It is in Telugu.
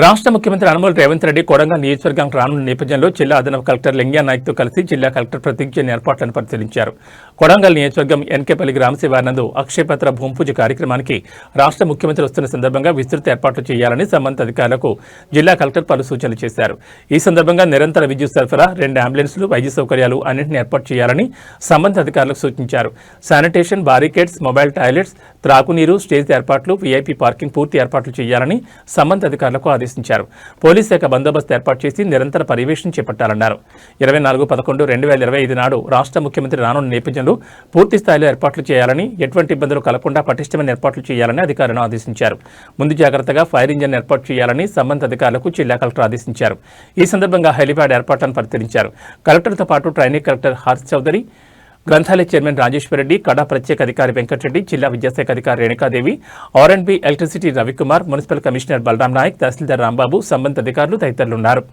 రాష్ట్ర ముఖ్యమంత్రి అనుమోల్ రేవంత్ రెడ్డి కొడంగల్ నియోజకవర్గానికి రానున్న నేపథ్యంలో జిల్లా అదనపు కలెక్టర్ లింగ్యా నాయక్తో కలిసి జిల్లా కలెక్టర్ ప్రతిజ్ఞ ఏర్పాట్లను పరిశీలించారు. కొడంగల్ నియోజకవర్గం ఎన్కేపల్లి గ్రామ అక్షయపత్ర భూమిపూజ కార్యక్రమానికి రాష్ట్ర ముఖ్యమంత్రి వస్తున్న సందర్భంగా విస్తృత ఏర్పాట్లు చేయాలని సంబంధిత అధికారులకు జిల్లా కలెక్టర్ పలు సూచనలు చేశారు. ఈ సందర్భంగా నిరంతర విద్యుత్ సరఫరా రెండు అంబులెన్సులు వైద్య సౌకర్యాలు అన్నింటినీ ఏర్పాటు చేయాలని సంబంధిత అధికారులకు సూచించారు. శానిటేషన్ బారికేడ్స్ మొబైల్ టాయిలెట్స్ త్రాగునీరు స్టేజ్ ఏర్పాట్లు వీఐపీ పార్కింగ్ పూర్తి ఏర్పాట్లు చేయాలని సంబంధిత అధికారులకు ఆదేశించారు. పోలీస్ శాఖ బందోబస్తు ఏర్పాటు చేసి నిరంతర పర్యవేక్షణ చేపట్టాలన్నారు. ఇరవై నాలుగు పదకొండు రెండు వేల ఇరవై ఐదు నాడు రాష్ట్ర ముఖ్యమంత్రి రానున్న నేపథ్యంలో పూర్తి స్థాయిలో ఏర్పాట్లు చేయాలని ఎటువంటి ఇబ్బందులు కలగకుండా పటిష్టమైన ఏర్పాట్లు చేయాలని అధికారులను ఆదేశించారు. ముందు జాగ్రత్తగా ఫైర్ ఇంజన్ ఏర్పాటు చేయాలని సంబంధిత అధికారులకు జిల్లా కలెక్టర్ ఆదేశించారు. ఈ సందర్భంగా హెలిప్యాడ్ ఏర్పాట్లను పరిశీలించారు. కలెక్టర్తో పాటు ట్రైనింగ్ కలెక్టర్ హర్ష్ చౌదరి గ్రంథాలయ చైర్మన్ రాజేశ్వరరెడ్డి కడా ప్రత్యేక అధికారి వెంకటరెడ్డి జిల్లా విద్యాశాఖ అధికారి Renukadevi R and B electricity Ravikumar municipal commissioner Balaram Naik తహసీల్దార్ రాంబాబు సంబంధిత అధికారులు తదితరులు ఉన్నారు.